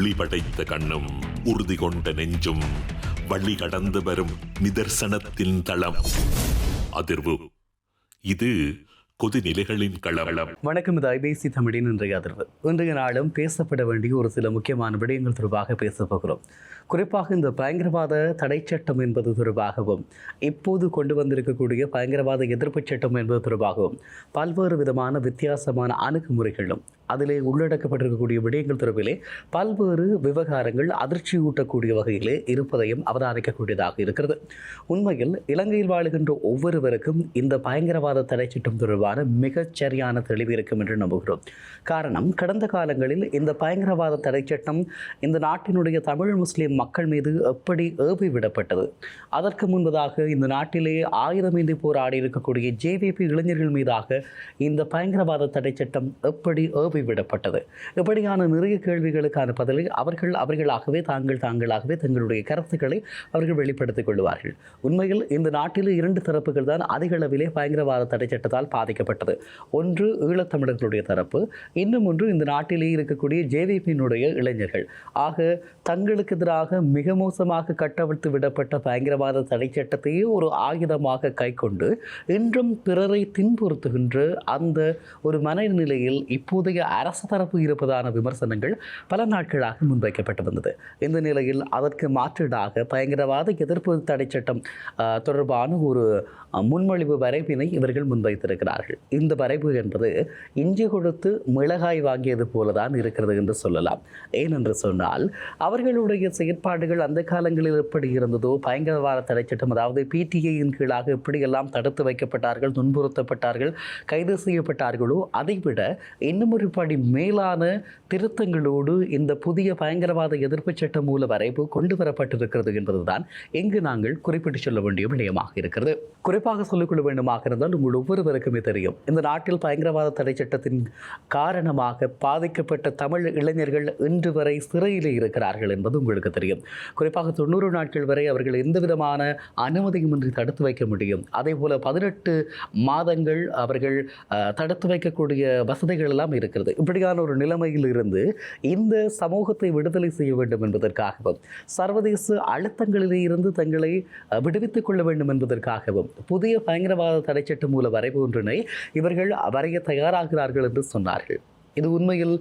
ஒளி படைத்த கண்ணும் உறுதி கொண்ட நெஞ்சும் வழி கடந்து வரும் நிதர்சனத்தின் தளம். அதிர்வு. இது கொதிநிலைகளின் களவளம் வணக்கம் இது ஐபிசி தமிழின் இன்றைய அதிர்வு. இன்றைய நாளும் பேசப்பட வேண்டிய ஒரு சில முக்கியமான விடயங்கள் தொடர்பாக பேசப் போகிறோம். குறிப்பாக இந்த பயங்கரவாத தடை சட்டம் என்பது தொடர்பாகவும் இப்போது கொண்டு வந்திருக்கக்கூடிய பயங்கரவாத எதிர்ப்பு சட்டம் என்பது தொடர்பாகவும் பல்வேறு விதமான வித்தியாசமான அணுகுமுறைகளும் அதிலே உள்ளடக்கப்பட்டிருக்கக்கூடிய விடயங்கள் தொடர்பிலே பல்வேறு விவகாரங்கள் அதிர்ச்சியூட்டக்கூடிய வகையிலே இருப்பதையும் அவதானிக்கக்கூடியதாக இருக்கிறது. உண்மையில் இலங்கையில் வாழுகின்ற ஒவ்வொருவருக்கும் இந்த பயங்கரவாத தடை சட்டம் தொடர்பான மிகச் சரியான தெளிவு இருக்கும் என்று நம்புகிறோம். காரணம் கடந்த காலங்களில் இந்த பயங்கரவாத தடை சட்டம் இந்த நாட்டினுடைய தமிழ் முஸ்லிம் மக்கள் மீது எப்படி ஏவி விடப்பட்டது? அதற்கு முன்பதாக இந்த நாட்டிலே ஆயுதமேந்தி போராடி இருக்கக்கூடிய ஜேவிபி இளைஞர்கள் மீதாக இந்த பயங்கரவாத தடை சட்டம் எப்படி ஏவி விடப்பட்டது. இப்படியான நிறைய கேள்விகளுக்கான பதிலை அவர்கள் அவர்களாகவே தாங்கள் தாங்களாகவே தங்களுடைய கருத்துக்களை அவர்கள் வெளிப்படுத்திக் கொள்வார்கள். உண்மையில் இந்த நாட்டில் இரண்டு தரப்புகள் தான் அதிக அளவிலே பயங்கரவாத தடை சட்டத்தால் பாதிக்கப்பட்டது. ஒன்று ஈழத்தமிழர்களுடைய தரப்பு இன்னும் ஒன்று இந்த நாட்டிலே இருக்கக்கூடிய ஜேவிபியினுடைய இளைஞர்கள். ஆக தங்களுக்கு எதிராக மிக மோசமாக கட்டவிழ்த்து விடப்பட்ட பயங்கரவாத தடை சட்டத்தையே ஒரு ஆயுதமாக கைக்கொண்டு இன்றும் பிறரை தின்புறுத்துகின்ற அந்த ஒரு மனநிலையில் இப்போதைய அரசு தரப்பு இருப்பதான விமர்சனங்கள் பல நாட்களாக முன்வைக்கப்பட்டு வந்தது. இந்த நிலையில் அதற்கு மாற்றீடாக பயங்கரவாத எதிர்ப்பு தடை சட்டம் தொடர்பான ஒரு முன்மொழிவு வரைவினை இவர்கள் முன்வைத்திருக்கிறார்கள். இந்த வரைவு என்பது இஞ்சி கொடுத்து மிளகாய் வாங்கியது போலதான் இருக்கிறது என்று சொல்லலாம். ஏனென்று சொன்னால் அவர்களுடைய செயற்பாடுகள் அந்த காலங்களில் எப்படி இருந்ததோ பயங்கரவாத தடை சட்டம் அதாவது பிடிஐயின் கீழாக எப்படியெல்லாம் தடுத்து வைக்கப்பட்டார்கள் துன்புறுத்தப்பட்டார்கள் கைது செய்யப்பட்டார்களோ அதைவிட இன்னும் ஒரு படி மேலான திருத்தங்களோடு இந்த புதிய பயங்கரவாத எதிர்ப்பு சட்ட மூல வரைவு கொண்டு வரப்பட்டிருக்கிறது என்பதுதான் இங்கு நாங்கள் குறிப்பிட்டு சொல்ல வேண்டிய விடயமாக இருக்கிறது. குறிப்பாக சொல்லிக்கொள்ள வேண்டுமாக இருந்தால் உங்கள் ஒவ்வொருவருக்குமே தெரியும். இந்த நாட்டில் பயங்கரவாத தடை சட்டத்தின் காரணமாக பாதிக்கப்பட்ட தமிழ் இளைஞர்கள் இன்று வரை சிறையில் இருக்கிறார்கள் என்பது உங்களுக்கு தெரியும். குறிப்பாக தொண்ணூறு நாட்கள் வரை அவர்கள் எந்த விதமான அனுமதியுமின்றி தடுத்து வைக்க முடியும். அதே போல பதினெட்டு மாதங்கள் அவர்கள் தடுத்து வைக்கக்கூடிய வசதிகள் எல்லாம் இருக்கிறது. இப்படியான ஒரு நிலைமையில் இருந்து இந்த சமூகத்தை விடுதலை செய்ய வேண்டும் என்பதற்காகவும் சர்வதேச அழுத்தங்களிலே இருந்து தங்களை விடுவித்துக் கொள்ள வேண்டும் என்பதற்காகவும் புதிய பயங்கரவாத தடைச்சட்டம் மூல வரைவு ஒன்றினை இவர்கள் வரைய தயாராகிறார்கள் என்று சொன்னார்கள். இது உண்மையில்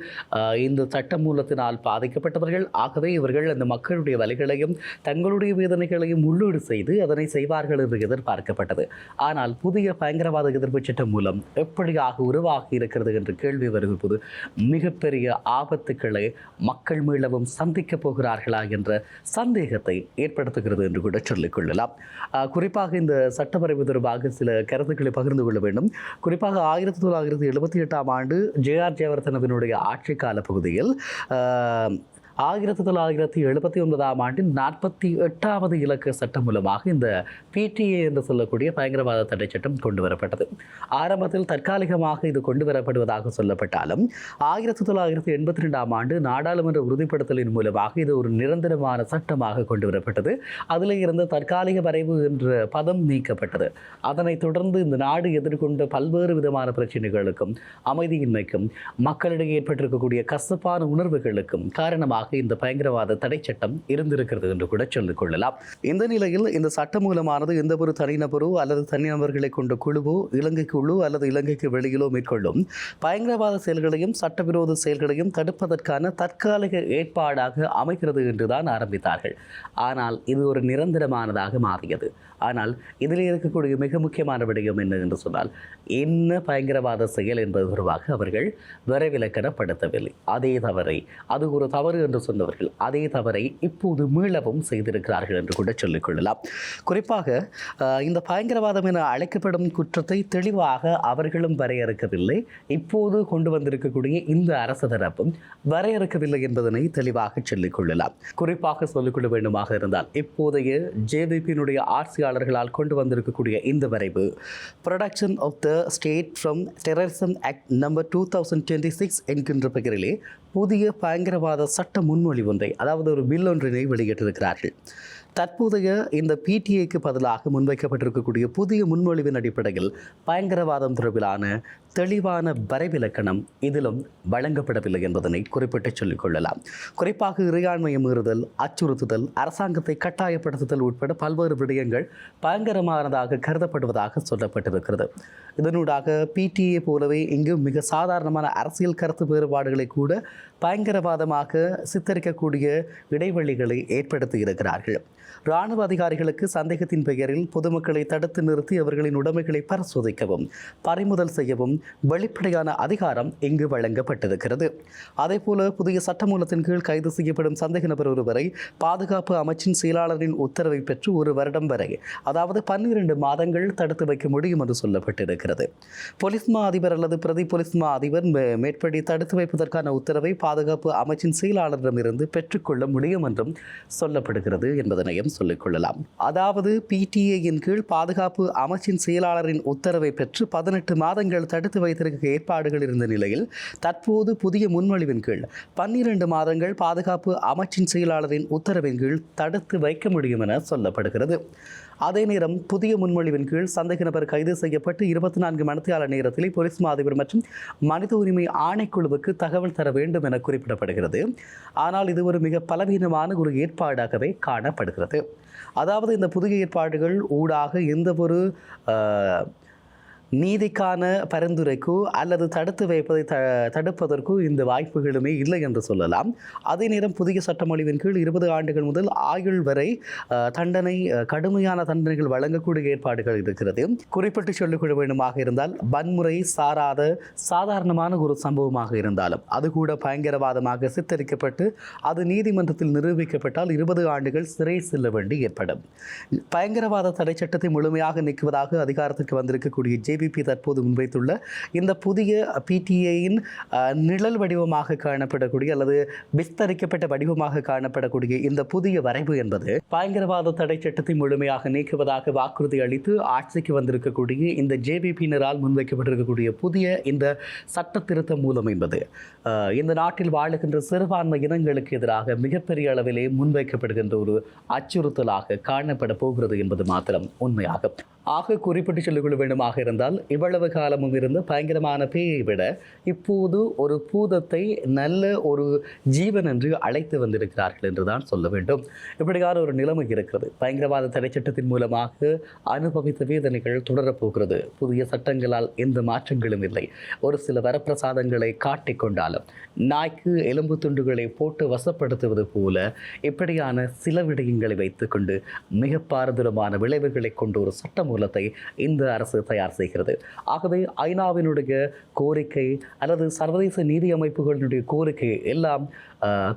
இந்த சட்ட மூலத்தினால் பாதிக்கப்பட்டவர்கள். ஆகவே இவர்கள் அந்த மக்களுடைய வலிகளையும் தங்களுடைய வேதனைகளையும் உள்ளீடு செய்து அதனை செய்வார்கள் என்று எதிர்பார்க்கப்பட்டது. ஆனால் புதிய பயங்கரவாத எதிர்ப்பு சட்டம் மூலம் எப்படியாக உருவாகி இருக்கிறது என்ற கேள்வி வரும்போது மிகப்பெரிய ஆபத்துக்களை மக்கள் மீளவும் சந்திக்கப் போகிறார்களா என்ற சந்தேகத்தை ஏற்படுத்துகிறது என்று கூட சொல்லிக்கொள்ளலாம் குறிப்பாக இந்த சட்டப்பரவு தொடர்பாக சில கருத்துக்களை பகிர்ந்து கொள்ள வேண்டும். குறிப்பாக ஆயிரத்தி தொள்ளாயிரத்தி எழுபத்தி எட்டாம் ஆண்டு ஜேஆர் ஜெயவர்தனவினுடைய ஆட்சி கால பகுதியில் ஆயிரத்தி தொள்ளாயிரத்தி எழுபத்தி ஒன்பதாம் ஆண்டின் நாற்பத்தி எட்டாவது இலக்க சட்டம் மூலமாக இந்த பிடிஏ என்று சொல்லக்கூடிய பயங்கரவாத தடை சட்டம் கொண்டு வரப்பட்டது. ஆரம்பத்தில் தற்காலிகமாக இது கொண்டு வரப்படுவதாக சொல்லப்பட்டாலும் ஆயிரத்தி தொள்ளாயிரத்தி எண்பத்தி ரெண்டாம் ஆண்டு நாடாளுமன்ற உறுதிப்படுத்தலின் மூலமாக இது ஒரு நிரந்தரமான சட்டமாக கொண்டு வரப்பட்டது. அதில் இருந்த தற்காலிக வரைவு என்ற பதம் நீக்கப்பட்டது. அதனைத் தொடர்ந்து இந்த நாடு எதிர்கொண்ட பல்வேறு விதமான பிரச்சனைகளுக்கும் அமைதியின்மைக்கும் மக்களிடையே ஏற்பட்டிருக்கக்கூடிய கசப்பான உணர்வுகளுக்கும் காரணமாக இந்த பயங்கரவாத தடை சட்டம் இருந்திருக்கிறது என்று கூட சொல்லிக் கொள்ளலாம். இந்த நிலையில் இந்த சட்ட மூலமானது எந்த ஒரு தனிநபரோ அல்லது தனிநபர்களை கொண்ட குழுவோ இலங்கைக்குள்ளோ அல்லது இலங்கைக்கு வெளியிலோ மேற்கொள்ளும் பயங்கரவாத செயல்களையும் சட்டவிரோத செயல்களையும் தடுப்பதற்கான தற்காலிக ஏற்பாடாக அமைகிறது என்றுதான் ஆரம்பித்தார்கள். ஆனால் இது ஒரு நிரந்தரமானதாக மாறியது. ஆனால் இதில் இருக்கக்கூடிய மிக முக்கியமான விடயம் என்ன என்று சொன்னால் என்ன பயங்கரவாத செயல் என்பது தொடர்பாக அவர்கள் விரைவிலக்கணப்படுத்தவில்லை. அதே தவறை அது ஒரு தவறு என்று சொன்னவர்கள் அதே தவறை இப்போது மீளவும் செய்திருக்கிறார்கள் என்று கூட சொல்லிக்கொள்ளலாம் குறிப்பாக இந்த பயங்கரவாதம் என அழைக்கப்படும் குற்றத்தை தெளிவாக அவர்களும் வரையறுக்கவில்லை. இப்போது கொண்டு வந்திருக்கக்கூடிய இந்த அரசு தரப்பும் வரையறுக்கவில்லை என்பதனை தெளிவாக சொல்லிக்கொள்ளலாம் குறிப்பாக சொல்லிக்கொள்ள வேண்டுமாக இருந்தால் இப்போதைய ஜேவிபியினுடைய ஆட்சியாளர்களால் கொண்டு வந்திருக்கக்கூடிய இந்த வரைவு. Protection of the state from terrorism act number two thousand twenty six என்கின்ற பெயரிலே புதிய பயங்கரவாத சட்ட முன்மொழிவு ஒன்றை அதாவது ஒரு பில் ஒன்றினை வெளியிட்டிருக்கிறார்கள். தற்போதைய இந்த பிடிஏக்கு பதிலாக முன்வைக்கப்பட்டிருக்கக்கூடிய புதிய முன்மொழிவின் அடிப்படையில் பயங்கரவாதம் தொடர்பிலான தெளிவான வரைவிலக்கணம் இதிலும் வழங்கப்படவில்லை என்பதனை குறிப்பிட்டு சொல்லிக் கொள்ளலாம். குறிப்பாக இறையாண்மையை மீறுதல் அச்சுறுத்துதல் அரசாங்கத்தை கட்டாயப்படுத்துதல் உட்பட பல்வேறு விடயங்கள் பயங்கரமானதாக கருதப்படுவதாக சொல்லப்பட்டிருக்கிறது. இதனூடாக பிடிஏ போலவே இங்கு மிக சாதாரணமான அரசியல் கருத்து வேறுபாடுகளை கூட பயங்கரவாதமாக சித்தரிக்கக்கூடிய இடைவெளிகளை ஏற்படுத்தி இருக்கிறார்கள். இராணுவ அதிகாரிகளுக்கு சந்தேகத்தின் பெயரில் பொதுமக்களை தடுத்து நிறுத்தி அவர்களின் உடைமைகளை பரிசோதிக்கவும் பறிமுதல் செய்யவும் வெளிப்படையான அதிகாரம் இங்கு வழங்கப்பட்டிருக்கிறது. அதேபோல புதிய சட்டமூலத்தின் கீழ் கைது செய்யப்படும் சந்தேக நபர் ஒருவரை பாதுகாப்பு அமைச்சின் செயலாளரின் உத்தரவை பெற்று ஒரு வருடம் வரை அதாவது பன்னிரண்டு மாதங்கள் தடுத்து வைக்க முடியும் என்று சொல்லப்பட்டிருக்கிறது. போலீஸ் மா அதிபர் அல்லது பிரதி போலீஸ் மா அதிபர் மே- மேற்படி தடுத்து வைப்பதற்கான உத்தரவை பாதுகாப்பு அமைச்சின் செயலாளரிடமிருந்து பெற்றுக்கொள்ள முடியும் என்றும் சொல்லப்படுகிறது என்பதனையும் சொல்லிக் கொள்ளலாம். அதாவது பிடிஏயின் கீழ் பாதுகாப்பு அமைச்சின் செயலாளரின் உத்தரவை பெற்று பதினெட்டு மாதங்கள் தடுத்து வைத்திருக்க ஏற்பாடுகள் இருந்த நிலையில் தற்போது புதிய முன்மொழிவின் கீழ் பன்னிரண்டு மாதங்கள் பாதுகாப்பு அமைச்சின் செயலாளரின் உத்தரவின் கீழ் தடுத்து வைக்க முடியும் என சொல்லப்படுகிறது. அதே நேரம் புதிய முன்மொழிவின் கீழ் சந்தேக நபர் கைது செய்யப்பட்டு இருபத்தி நான்கு மணித்தியால நேரத்தில் போலீஸ் மா மற்றும் மனித உரிமை ஆணைக்குழுவுக்கு தகவல் தர வேண்டும் என குறிப்பிடப்படுகிறது. ஆனால் இது ஒரு மிக பலவீனமான ஒரு ஏற்பாடாகவே காணப்படுகிறது. அதாவது இந்த புதிய ஏற்பாடுகள் ஊடாக எந்த ஒரு நீதிக்கான பரிந்துரைக்கோ அல்லது தடுத்து வைப்பதை த தடுப்பதற்கோ இந்த வாய்ப்புகளுமே இல்லை என்று சொல்லலாம். அதே நேரம் புதிய சட்டமொழிவின் கீழ் இருபது ஆண்டுகள் முதல் ஆயுள் வரை தண்டனை கடுமையான தண்டனைகள் வழங்கக்கூடிய ஏற்பாடுகள் இருக்கிறது. குறிப்பிட்டு சொல்லிக்கொள்ள வேண்டுமாக இருந்தால் வன்முறை சாராத சாதாரணமான ஒரு சம்பவமாக இருந்தாலும் அது கூட பயங்கரவாதமாக சித்தரிக்கப்பட்டு அது நீதிமன்றத்தில் நிரூபிக்கப்பட்டால் இருபது ஆண்டுகள் சிறை செல்ல வேண்டி ஏற்படும். பயங்கரவாத தடை சட்டத்தை முழுமையாக நீக்குவதாக அதிகாரத்துக்கு வந்திருக்கக்கூடிய ஜேபிபி தற்போது முன்வைத்துள்ள இந்த புதிய பிடிஏயின் நிழல் வடிவமாக காணப்படக்கூடிய அல்லது விஸ்தரிக்கப்பட்ட வடிவமாக காணப்படக்கூடிய இந்த புதிய வரைவு என்பது பயங்கரவாத தடை சட்டத்தை முழுமையாக நீக்குவதாக வாக்குறுதி அளித்து ஆட்சிக்கு வந்திருக்கக்கூடிய இந்த ஜேபிபியினரால் முன்வைக்கப்பட்டிருக்கக்கூடிய புதிய இந்த சட்ட திருத்த மூலம் என்பது. இந்த நாட்டில் வாழுகின்ற சிறுபான்மை இனங்களுக்கு எதிராக மிகப்பெரிய அளவிலே முன்வைக்கப்படுகின்ற ஒரு அச்சுறுத்தலாக காணப்பட போகிறது என்பது மாத்திரம் உண்மையாகும். ஆக குறிப்பிட்டு சொல்லிக்கொள்ள வேண்டுமாக இருந்தால் இவ்வளவு காலமும் இருந்த பயங்கரமான பேயை விட இப்போது ஒரு பூதத்தை நல்ல ஒரு ஜீவன் என்று அழைத்து வந்திருக்கிறார்கள் என்றுதான் சொல்ல வேண்டும். இப்படியான ஒரு நிலைமை இருக்கிறது. பயங்கரவாத தடை சட்டத்தின் மூலமாக அனுபவித்த வேதனைகள் தொடரப்போகிறது புதிய சட்டங்களால் எந்த மாற்றங்களும் இல்லை. ஒரு சில வரப்பிரசாதங்களை காட்டிக்கொண்டாலும் நாய்க்கு எலும்பு துண்டுகளை போட்டு வசப்படுத்துவது போல இப்படியான சில விடயங்களை வைத்துக்கொண்டு மிக பாரதூரமான விளைவுகளை கொண்ட ஒரு சட்ட மூலத்தை இந்த அரசு தயார் செய்கிறது. ஆகவே ஐநாவினுடைய கோரிக்கை அல்லது சர்வதேச நீதி அமைப்புகளினுடைய கோரிக்கை எல்லாம்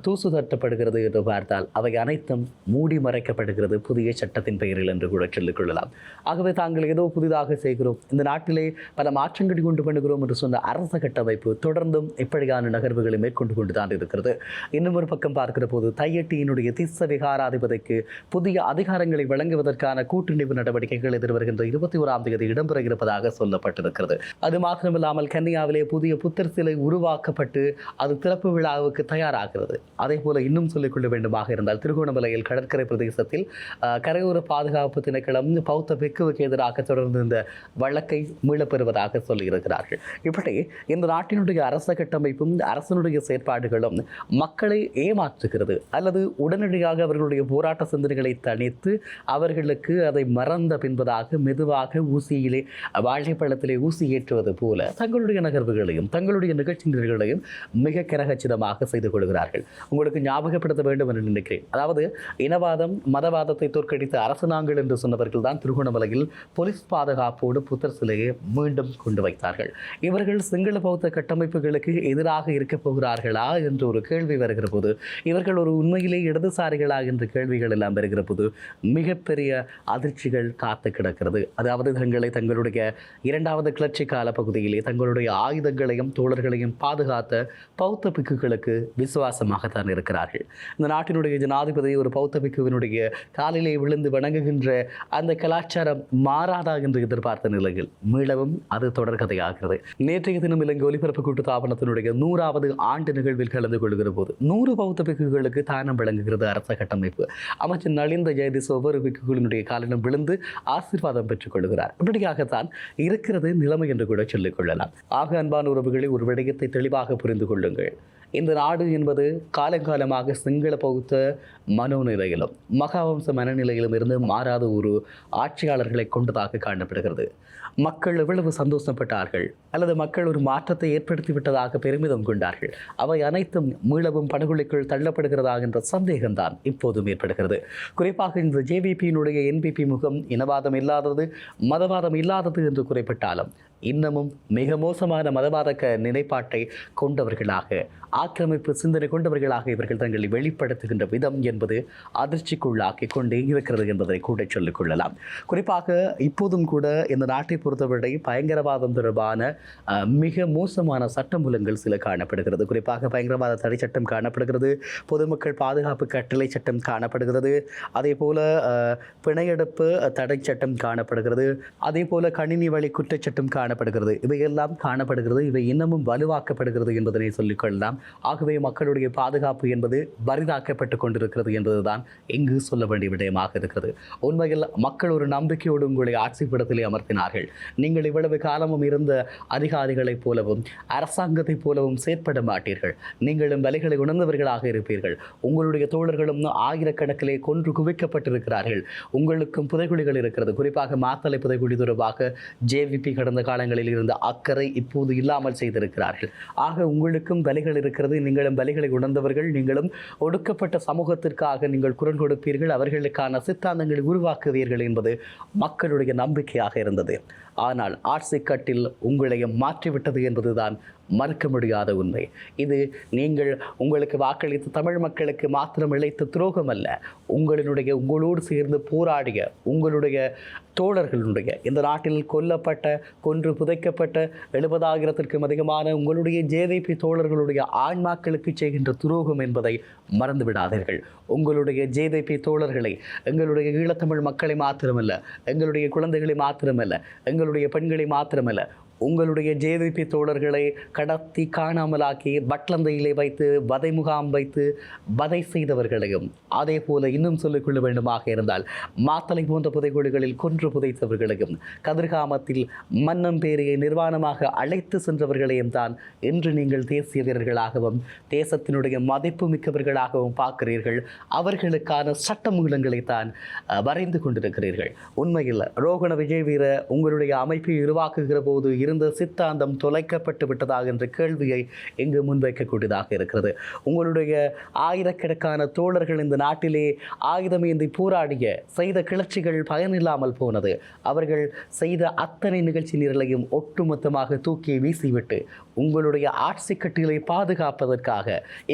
தூசு தட்டப்படுகிறது என்று பார்த்தால் அவை அனைத்தும் மூடி மறைக்கப்படுகிறது புதிய சட்டத்தின் பெயரில் என்று கூட சொல்லிக் கொள்ளலாம். ஆகவே தாங்கள் ஏதோ புதிதாக செய்கிறோம். இந்த நாட்டிலே பல மாற்றங்களை கொண்டு பண்ணுகிறோம் என்று சொன்ன அரச கட்டமைப்பு தொடர்ந்தும் இப்படியான நகர்வுகளை மேற்கொண்டு கொண்டு தான் இருக்கிறது. இன்னும் ஒரு பக்கம் பார்க்கிற போது தையட்டியினுடைய திஸ்ஸ விகாராதிபதிக்கு புதிய அதிகாரங்களை வழங்குவதற்கான கூட்டுணிவு நடவடிக்கைகள் எதிர்வருகின்ற இருபத்தி ஓராம் தேதி இடம்பெற இருப்பதாக சொல்லப்பட்டிருக்கிறது. அது மாத்திரமில்லாமல் கன்னியாவிலே புதிய புத்தர் சிலை உருவாக்கப்பட்டு அது திறப்பு விழாவுக்கு தயாராகிறது. அதே போல இன்னும் சொல்லிக்கொள்ள வேண்டுமாக இருந்தால் திருகோணமலையில் கடற்கரை பிரதேசத்தில் கரையோர பாதுகாப்பு திணைக்களம் பௌத்த பிக்குவுக்கு எதிராக தொடர்ந்து இந்த வழக்கை மீளப்பெறுவதாக சொல்லியிருக்கிறார்கள். இப்படி இந்த நாட்டினுடைய அரச கட்டமைப்பும் அரசனுடைய செயற்பாடுகளும் மக்களை ஏமாற்றுகிறது. அல்லது உடனடியாக அவர்களுடைய போராட்ட சிந்தனைகளை தணித்து அவர்களுக்கு அதை மறந்த பின்பதாக மெதுவாக ஊசியிலே வாழைப்பழத்திலே ஊசி ஏற்றுவது போல தங்களுடைய நகர்வுகளையும் தங்களுடைய நிகழ்ச்சி நிகழ்வுகளையும் மிக கிரகச்சிதமாக செய்து கொள்கிறார்கள். உங்களுக்கு ஞாபகப்படுத்த வேண்டும் என்று நினைக்கிறேன். அதாவது இனவாதம் மதவாதத்தை தோற்கடித்த அரசு நாங்கள் என்று சொன்னவர்கள் தான் திருகோணமலையில் போலீஸ் பாதுகாப்போடு புத்தர் சிலையை மீண்டும் கொண்டு வைத்தார்கள். இவர்கள் சிங்கள பௌத்த கட்டமைப்புகளுக்கு எதிராக இருக்கப் போகிறார்களா என்று ஒரு கேள்வி வருகிற போது இவர்கள் ஒரு உண்மையிலே இடதுசாரிகளா என்ற கேள்விகள் எல்லாம் வருகிற போது மிகப்பெரிய அதிர்ச்சிகள் காத்து கிடக்கிறது. அதாவது தங்களை தங்களுடைய இரண்டாவது கிளர்ச்சி கால பகுதியிலே தங்களுடைய ஆயுதங்களையும் தோழர்களையும் பாதுகாத்த பௌத்த பிக்குகளுக்கு விசுவாசமாகத்தான் இருக்கிறார்கள். இந்த நாட்டினுடைய ஜனாதிபதி ஒரு பௌத்த பிக்குவினுடைய காலிலே விழுந்து வணங்குகின்ற அந்த கலாச்சாரம் மாறாதா என்று எதிர்பார்த்த நிலையில் மீளவும் அது தொடர்கதையாகிறது நேற்றைய தினம் இலங்கை ஒலிபரப்பு கூட்டு தாபனத்தினுடைய நூறாவது ஆண்டு நிகழ்வில் கலந்து கொள்கிற போது நூறு பௌத்த பிக்குகளுக்கு தானம் வழங்குகிறது அரச கட்டமைப்பு. அமைச்சர் நலிந்த ஜெயதிஸ் ஒவ்வொரு பிக்குகளினுடைய காலிலும் விழுந்து ஆசீர்வாதம் பெற்றுக் கொள்கிறார். இப்படியாகத்தான் இருக்கிறது நிலைமை என்று கூட சொல்லிக்கொள்ளலாம் ஆக அன்பான உறவுகளை ஒரு விடயத்தை தெளிவாக புரிந்து கொள்ளுங்கள். இந்த நாடு என்பது காலங்காலமாக சிங்கள பௌத்த மனோநிலையிலும் மகாவம்ச மனநிலையிலும் இருந்து மாறாத ஒரு ஆட்சியாளர்களை கொண்டதாக காணப்படுகிறது. மக்கள் எவ்வளவு சந்தோஷப்பட்டார்கள்? அல்லது மக்கள் ஒரு மாற்றத்தை ஏற்படுத்தி விட்டதாக பெருமிதம் கொண்டார்கள்? அவை அனைத்தும் மீளவும் படுகொலைக்குள் தள்ளப்படுகிறதா என்ற சந்தேகம்தான் இப்போதும் ஏற்படுகிறது. குறிப்பாக இந்த ஜேவிபியினுடைய என்பிபி முகம் இனவாதம் இல்லாதது மதவாதம் இல்லாதது என்று குறிப்பிட்டாலும் இன்னமும் மிக மோசமான மதவாத க நிலைப்பாட்டை கொண்டவர்களாக ஆக்கிரமிப்பு சிந்தனை கொண்டவர்களாக இவர்கள் தங்களை வெளிப்படுத்துகின்ற விதம் என்பது அதிர்ச்சிக்குள்ளாக்கி கொண்டே இருக்கிறது என்பதை கூட சொல்லிக் கொள்ளலாம். குறிப்பாக இப்போதும் கூட இந்த நாட்டை பொறுத்தவரை பயங்கரவாதம் தொடர்பான மிக மோசமான சட்டமூலங்கள் சில காணப்படுகிறது. குறிப்பாக பயங்கரவாத தடை சட்டம் காணப்படுகிறது பொதுமக்கள் பாதுகாப்பு கட்டளை சட்டம் காணப்படுகிறது அதே போல பிணையெடுப்பு தடை சட்டம் காணப்படுகிறது அதே போல கணினி வழி குற்றச்சட்டம் காண காணப்படுகிறது. இவையெல்லாம் காணப்படுகிறது. இவை இன்னமும் வலுவாக்கப்படுகிறது என்பதனை சொல்லிக்கொள்ளலாம் ஆகவே மக்களுடைய பாதுகாப்பு என்பது பரிதாக்கப்பட்டு கொண்டிருக்கிறது என்பதுதான் இங்கு சொல்ல வேண்டிய விடயமாக இருக்கிறது. உண்மையில் மக்கள் ஒரு நம்பிக்கையோடு உங்களை ஆட்சிப்படத்திலே அமர்த்தினார்கள். நீங்கள் இவ்வளவு காலமும் இருந்த அதிகாரிகளைப் போலவும் அரசாங்கத்தைப் போலவும் செயற்பட மாட்டீர்கள். நீங்களும் வலைகளை உணர்ந்தவர்களாக இருப்பீர்கள். உங்களுடைய தோழர்களும் ஆயிரக்கணக்கிலே கொன்று குவிக்கப்பட்டிருக்கிறார்கள். உங்களுக்கும் புதைகுழிகள் இருக்கிறது. குறிப்பாக மாத்தலை புதைகுழி தொடர்பாக ஜேவிபி கடந்த காலங்களில் இருந்த அக்கறை இப்போது இல்லாமல் செய்திருக்கிறார்கள். ஆக உங்களுக்கும் வலிகள் இருக்கிறது நீங்களும் வலிகளை உணர்ந்தவர்கள் நீங்களும் ஒடுக்கப்பட்ட சமூகத்திற்காக நீங்கள் குரல் கொடுப்பீர்கள் அவர்களுக்கான சித்தாந்தங்களை உருவாக்குவீர்கள் என்பது மக்களுடைய நம்பிக்கையாக இருந்தது. ஆனால் ஆட்சி கட்டில் உங்களையும் மாற்றிவிட்டது என்பதுதான் மறுக்க முடியாத உண்மை. இது நீங்கள் உங்களுக்கு வாக்களித்த தமிழ் மக்களுக்கு மாத்திரம் இழைத்த துரோகம் அல்ல உங்களினுடைய உங்களோடு சேர்ந்து போராடிய உங்களுடைய தோழர்களுடைய இந்த நாட்டில் கொல்லப்பட்ட கொன்று புதைக்கப்பட்ட எழுபதாயிரத்திற்கும் அதிகமான உங்களுடைய ஜேவிபி தோழர்களுடைய ஆன்மாக்களுக்கு செய்கின்ற துரோகம் என்பதை மறந்து விடாதீர்கள். உங்களுடைய ஜேவிபி தோழர்களை எங்களுடைய ஈழத்தமிழ் மக்களை மாத்திரமல்ல எங்களுடைய குழந்தைகளை மாத்திரமல்ல எங்கள் எங்களுடைய பெண்களை மாத்திரமல்ல. உங்களுடைய ஜேவிபி தோழர்களை கடத்தி காணாமலாக்கி பட்லந்தையிலே வைத்து வதை முகாம் வைத்து வதை செய்தவர்களையும் அதே போல இன்னும் சொல்லிக்கொள்ள வேண்டுமாக இருந்தால் மாத்தலை போன்ற புதைகுழிகளில் கொன்று புதைத்தவர்களையும் கதிர்காமத்தில் மன்னம் பேரையை நிர்வாணமாக அழைத்து சென்றவர்களையும் தான் இன்று நீங்கள் தேசிய வீரர்களாகவும் தேசத்தினுடைய மதிப்பு மிக்கவர்களாகவும் பார்க்கிறீர்கள். அவர்களுக்கான சட்டமூலங்களை தான் வரைந்து கொண்டிருக்கிறீர்கள். உண்மையில் ரோகண விஜய் வீர உங்களுடைய அமைப்பை உருவாக்குகிற போது இருந்த சித்தாந்தம் தொலைக்கப்பட்டு விட்டதாக என்ற கேள்வியை இங்கு முன்வைக்கக்கூடியதாக இருக்கிறது. உங்களுடைய ஆயிரக்கணக்கான தோழர்கள் இந்த நாட்டிலே ஆயுதமேந்தி போராடிய செய்த கிளர்ச்சிகள் பயனில்லாமல் போனது. அவர்கள் செய்த அத்தனை நிகழ்ச்சி நிரலையும் ஒட்டுமொத்தமாக தூக்கி வீசிவிட்டு உங்களுடைய ஆட்சி கட்டிலை பாதுகாப்பதற்காக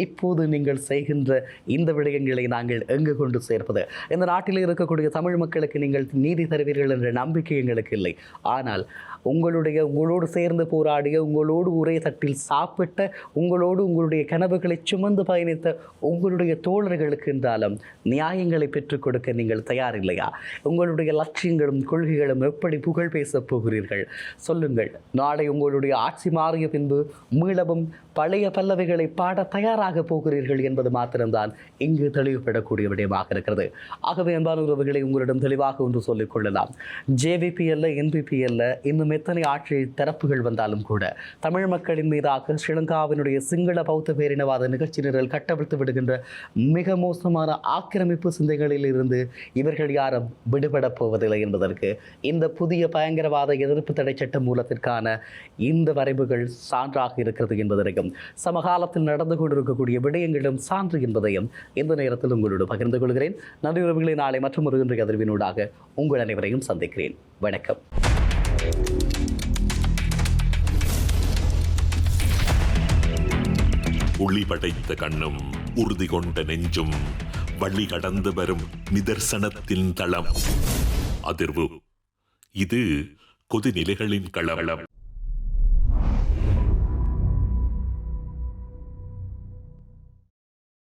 இப்போது நீங்கள் செய்கின்ற இந்த விடயங்களை நாங்கள் எங்கு கொண்டு சேர்ப்பது? இந்த நாட்டில் இருக்கக்கூடிய தமிழ் மக்களுக்கு நீங்கள் நீதி தருவீர்கள் என்ற நம்பிக்கை எங்களுக்கு இல்லை. ஆனால் உங்களுடைய உங்களோடு சேர்ந்து போராடிய உங்களோடு ஒரே தட்டில் சாப்பிட்ட உங்களோடு உங்களுடைய கனவுகளை சுமந்து பயணித்த உங்களுடைய தோழர்களுக்கு என்றாலும் நியாயங்களை பெற்றுக் கொடுக்க நீங்கள் தயாரில்லையா? உங்களுடைய லட்சியங்களும் கொள்கைகளும் எப்படி புகழ் பேசப் போகிறீர்கள்? சொல்லுங்கள். நாளை உங்களுடைய ஆட்சி மாறிய பின்பு மீளவும் பழைய பல்லவிகளை பாட தயாராக போகிறீர்கள் என்பது மாத்திரம்தான் இங்கு தெளிவுபடக்கூடிய விடயமாக இருக்கிறது. ஆகவே அன்பான உறவுகளை உங்களிடம் தெளிவாக ஒன்று சொல்லிக் கொள்ளலாம். ஜேவிபி அல்ல என்பிபி அல்ல இன்னும் எத்தனை ஆட்சி தரப்புகள் வந்தாலும் கூட தமிழ் மக்களின் மீதாக ஸ்ரீலங்காவினுடைய சிங்கள பௌத்த பேரினவாத நிகழ்ச்சி நிரல் கட்டவிழ்த்து விடுகின்ற மிக மோசமான ஆக்கிரமிப்பு சிந்தைகளில் இருந்து இவர்கள் யாரும் விடுபடப் போவதில்லை என்பதற்கு இந்த புதிய பயங்கரவாத எதிர்ப்பு தடை சட்ட மூலத்திற்கான இந்த வரைவுகள் சான்றாக இருக்கிறது என்பதற்கும் சமகாலத்தில் நடந்து கொண்டிருக்கக்கூடிய விடயங்களும் சான்று என்பதையும் இந்த நேரத்தில் உங்களோடு பகிர்ந்து கொள்கிறேன். நன்றி உறவுகளை நாளை மற்றும் ஒரு இன்றைய அதிர்வினூடாக உங்கள் அனைவரையும் சந்திக்கிறேன். வணக்கம். ஒளி படைத்த கண்ணும் உறுதி கொண்ட நெஞ்சும் வழி கடந்து வரும் நிதர்சனத்தின் தளம். அதிர்வு. இது கொதிநிலைகளின் களவளம்